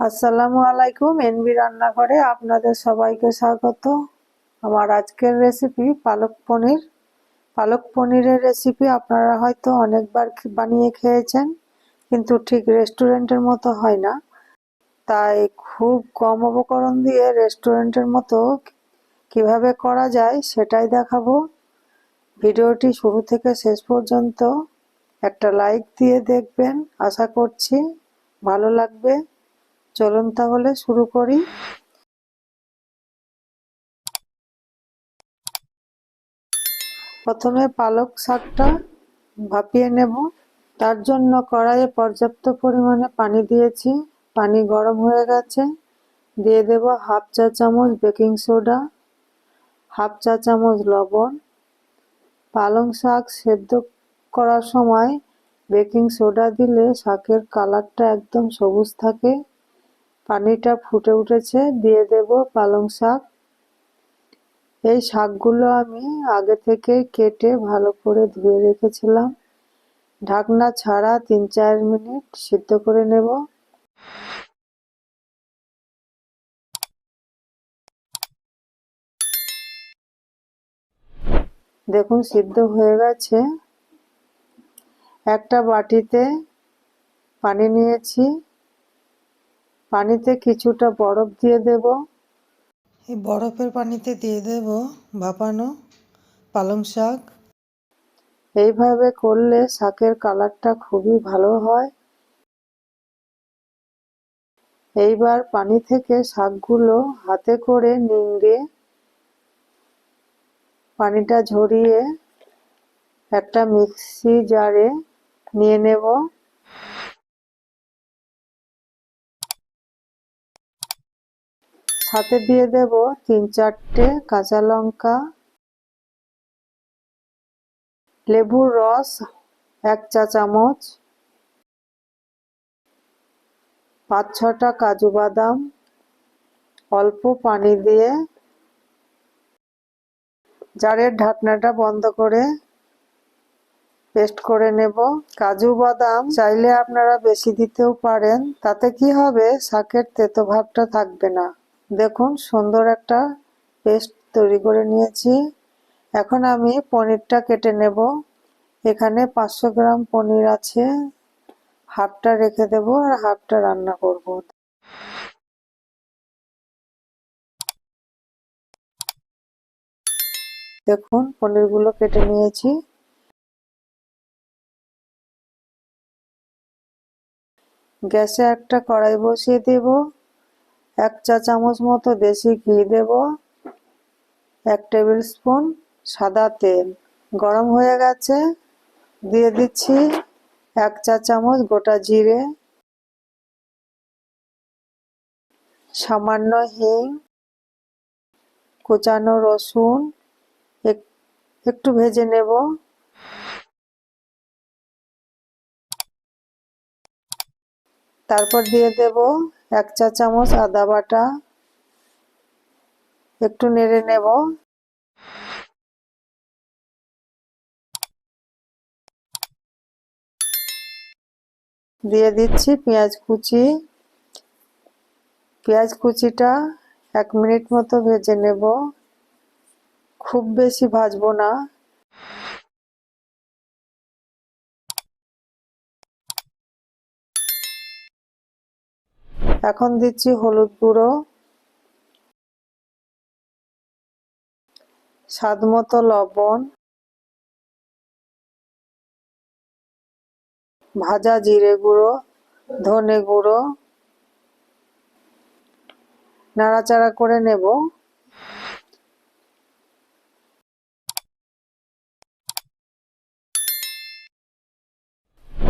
আসসালামু আলাইকুম, এনবি রান্নাঘরে আপনাদের সবাইকে স্বাগত। আমার আজকের রেসিপি পালক পনির। পালক পনিরের রেসিপি আপনারা হয়তো অনেকবার বানিয়ে খেয়েছেন, কিন্তু ঠিক রেস্টুরেন্টের মতো হয় না। তাই খুব কম উপকরণ দিয়ে রেস্টুরেন্টের মতো কীভাবে করা যায় সেটাই দেখাবো। ভিডিওটি শুরু থেকে শেষ পর্যন্ত একটা লাইক দিয়ে দেখবেন। আশা করছি ভালো লাগবে। চলুন তাহলে শুরু করি। প্রথমে পালক শাকটা ভাপিয়ে নেব। তার জন্য কড়াইয়ে পর্যাপ্ত পরিমাণে পানি দিয়েছি। পানি গরম হয়ে গেছে। দিয়ে দেব হাফ চা চামচ বেকিং সোডা, হাফ চা চামচ লবণ। পালং শাক সেদ্ধ করার সময় বেকিং সোডা দিলে শাকের কালারটা একদম সবুজ থাকে। পানিটা ফুটে উঠেছে, দিয়ে দেব পালং শাক। এই শাকগুলো আমি আগে থেকে কেটে ভালো করে ধুয়ে রেখেছিলাম। ঢাকনা ছাড়া তিন চার মিনিট সিদ্ধ করে নেব। দেখুন, সিদ্ধ হয়ে গেছে। একটা বাটিতে পানি নিয়েছি। পানিতে কিছুটা বরফ দিয়ে দেব। এই বরফের পানিতে দিয়ে দেব ভাপানো পালং শাক। এইভাবে করলে শাকের কালারটা খুবই ভালো হয়। এইবার পানি থেকে শাকগুলো হাতে করে নিংড়ে পানিটা ঝরিয়ে একটা মিক্সি জারে নিয়ে নেব। সাথে দিয়ে দেব তিন চারটে কাঁচা লঙ্কা, লেবুর রস, এক চা চামচ, পাঁচ ছটা কাজু বাদাম, অল্প পানি দিয়ে জারের ঢাকনাটা বন্ধ করে পেস্ট করে নেব। কাজু বাদাম চাইলে আপনারা বেশি দিতেও পারেন, তাতে কি হবে? শাকের তেতো ভাবটা থাকবে না। দেখুন, সুন্দর একটা পেস্ট তৈরি করে নিয়েছি। এখন আমি পনিরটা কেটে নেব। এখানে পাঁচশো গ্রাম পনির আছে। হাফটা রেখে দেব আর হাফটা রান্না করব। দেখুন, পনিরগুলো কেটে নিয়েছি। গ্যাসে একটা কড়াই বসিয়ে দেব। এক চা চামচ মতো দেশি ঘি দেব, এক টেবিল স্পুন সাদা তেল। গরম হয়ে গেছে, দিয়ে দিচ্ছি এক চা চামচ গোটা জিরে, সামান্য হিং, কুচানো রসুন একটু ভেজে নেব। তারপর দিয়ে দেব এক চা চামচ আদা বাটা। একটু নেড়ে নেব। দিয়ে দিচ্ছি পেঁয়াজ কুচি। পেঁয়াজ কুচিটা এক মিনিট মতো ভেজে নেব। খুব বেশি ভাজবো না। এখন দিচ্ছি হলুদ গুঁড়ো। স্বাদ মতো লবণ। ভাজা জিরে গুঁড়ো, ধনে গুঁড়ো। নাড়াচাড়া করে নেব।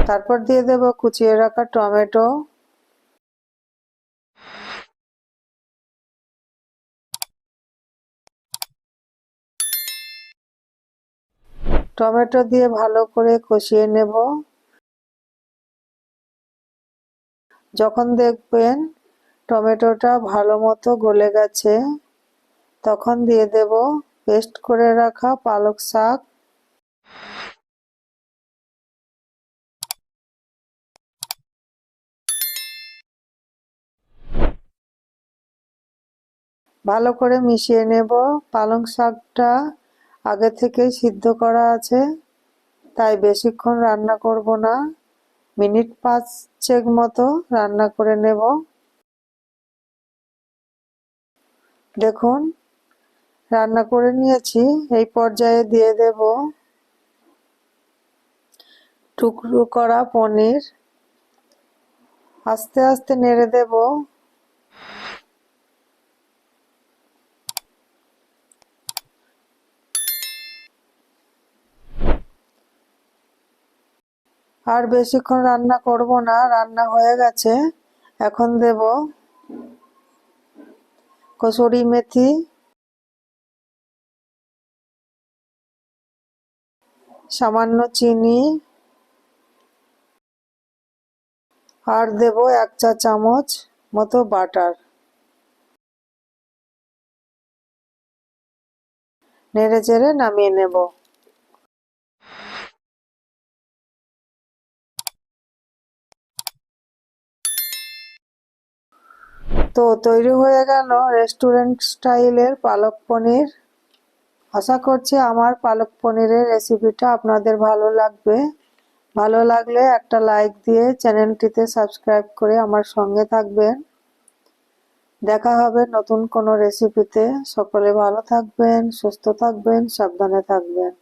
তারপর দিয়ে দেব কুচিয়ে রাখা টমেটো। টমেটো দিয়ে ভালো করে কষিয়ে নেব। যখন দেখবেন টমেটোটা ভালো মতো গলে গেছে, তখন দিয়ে দেব পেস্ট করে রাখা পালক শাক। ভালো করে মিশিয়ে নেব পালং শাকটা। আগে থেকেই সিদ্ধ করা আছে। তাই বেশিক্ষণ রান্না করব না। মিনিট পাঁচেক মতো রান্না করে নেব। দেখুন, রান্না করে নিয়েছি, এই পর্যায়ে দিয়ে দেব টুকরো করা পনির। আস্তে আস্তে নেড়ে দেব। আর বেশিক্ষণ রান্না করব না, রান্না হয়ে গেছে। এখন দেব কসুরি মেথি। সামান্য চিনি। আর দেব এক চা চামচ মতো বাটার। নেড়ে চেড়ে নামিয়ে নেব। তো তৈরি হয়ে গেল রেস্টুরেন্ট স্টাইলের পালক পনির। আশা করছি আমার পালক পনিরের রেসিপিটা আপনাদের ভালো লাগবে। ভালো লাগলে একটা লাইক দিয়ে চ্যানেলটিতে সাবস্ক্রাইব করে আমার সঙ্গে থাকবেন। দেখা হবে নতুন কোনো রেসিপিতে সকলে ভালো থাকবেন, সুস্থ থাকবেন, সাবধানে থাকবেন।